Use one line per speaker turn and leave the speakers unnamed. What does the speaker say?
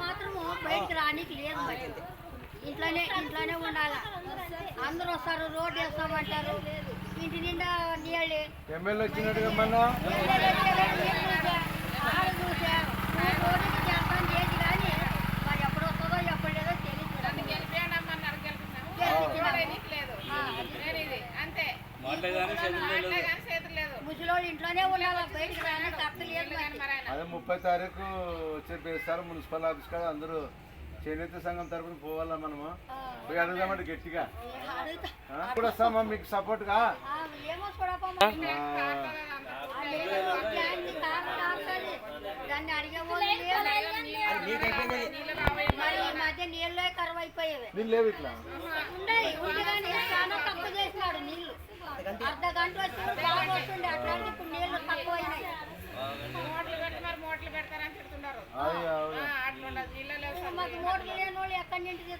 మాత్రము బయటకు రానికి లేదు ఇంట్లోనే ఇంట్లోనే ఉండాలి అందరూ వస్తారు రోడ్డు వేస్తామంటారు ఇంటి నిండా నీళ్ళే
ఎమ్మెల్యే వచ్చినట్టుగా
ముసలోళ్ళు ఇంట్లోనే ఉండాలి బయటకు రానికి అర్థం
అదే ముప్పై తారీఖు వచ్చి సార్ మున్సిపల్ ఆఫీస్ కాడ అందరూ చేనేత సంఘం తరపున పోవాలా మనము? పోయి అడుగుదామంటే గట్టిగా? ఇప్పుడు వస్తామా మీకు సపోర్ట్గా
ఆ, ఏమో ನೋಡಿ
ಅಕ್ಕ ನಿಂಟಿದೆ